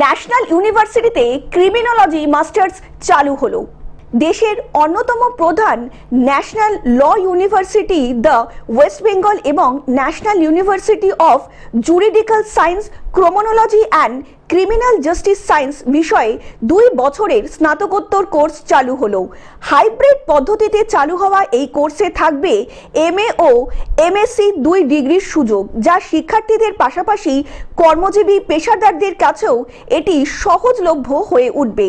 National ইউনিভার্সিটিতে criminology masters চালু হলো। দেশের অন্যতম প্রধান national law university the West Bengal এবং national university of juridical science criminology and criminal justice science বিষয়ে দুই বছরের স্নাতকোত্তর কোর্স চালু হলো হাইব্রিড পদ্ধতিতে চালু হওয়া এই কোর্সে থাকবে এমএ ও এমএসসি দুই ডিগ্রির সুযোগ, যা শিক্ষার্থীদের পাশাপাশি কর্মজীবী পেশাদারদের কাছেও এটি সহজলভ্য হয়ে উঠবে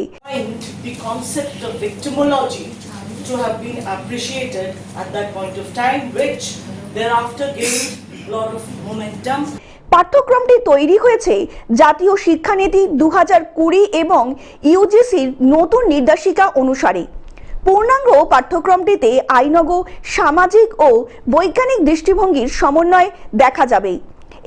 thereafter gained a lot of momentum. পাঠ্যক্রমটি তৈরি হয়েছে জাতীয় শিক্ষানীতি দু হাজার কুড়ি এবং ইউজিসির নতুন নির্দেশিকা অনুসারে। পূর্ণাঙ্গ পাঠ্যক্রমটিতে আইনগ সামাজিক ও বৈজ্ঞানিক দৃষ্টিভঙ্গির সমন্বয় দেখা যাবে।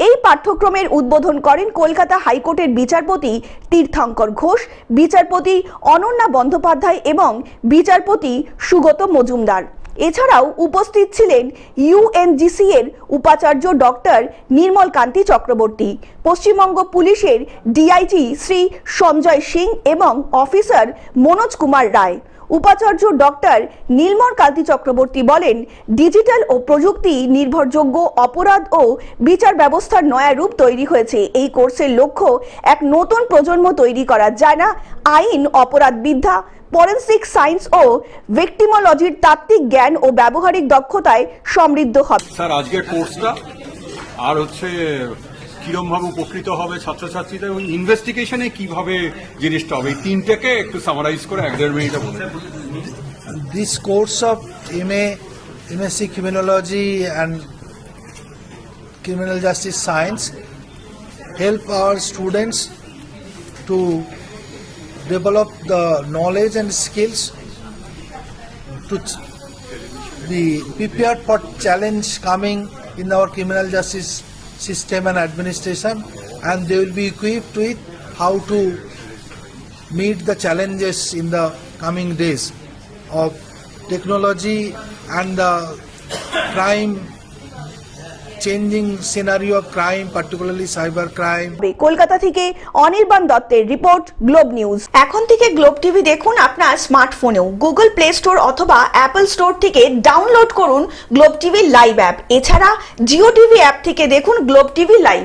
এই পাঠ্যক্রমের উদ্বোধন করেন কলকাতা হাইকোর্টের বিচারপতি তীর্থঙ্কর ঘোষ, বিচারপতি অনন্যা বন্দ্যোপাধ্যায় এবং বিচারপতি সুগত মজুমদার। এছাড়াও উপস্থিত ছিলেন ইউএনজিসি এর উপাচার্য ডক্টর নির্মল কান্তি চক্রবর্তী, পশ্চিমবঙ্গ পুলিশের ডিআইজি শ্রী সঞ্জয় সিং এবং অফিসার মনোজ কুমার রায়। উপাচার্য ডক্টর নীলমর কান্তি চক্রবর্তী বলেন, ডিজিটাল ও প্রযুক্তি নির্ভরযোগ্য অপরাধ ও বিচার ব্যবস্থার নয়া রূপ তৈরি হয়েছে। এই কোর্সের লক্ষ্য এক নতুন প্রজন্ম তৈরি করা। যায় না আইন অপরাধ বিদ্যা ফরেন্সিক সায়েন্স ও ভিক্টিমোলজির তাত্ত্বিক জ্ঞান ও ব্যবহারিক দক্ষতায় সমৃদ্ধ হবে। স্যার আজকের কোর্সটা আর হচ্ছে কিরম ভাবে উপকৃত হবে ছাত্রছাত্রীদের ওই ইনভেস্টিগেশনে কীভাবে জিনিসটা হবে? এই তিনটাকে একটু সামারাইজ করে এক দেড় মিনিটে বলুন। This course of MA, MSc criminology and Criminal Justice Science help our students to develop the knowledge and skills to be prepared for challenge coming in our criminal justice system and administration and they will be equipped with how to meet the challenges in the coming days of technology and the crime changing scenario crime particularly cyber crime Kolkata থেকে অনির্বাণ দত্তের report, globe news. এখন থেকে globe TV দেখুন আপনার স্মার্টফোনেও। Google play store অথবা Apple store থেকে download করুন গ্লোব টিভি লাইভ অ্যাপ। এছাড়া জিও টিভি অ্যাপ থেকে দেখুন গ্লোব টিভি লাইভ।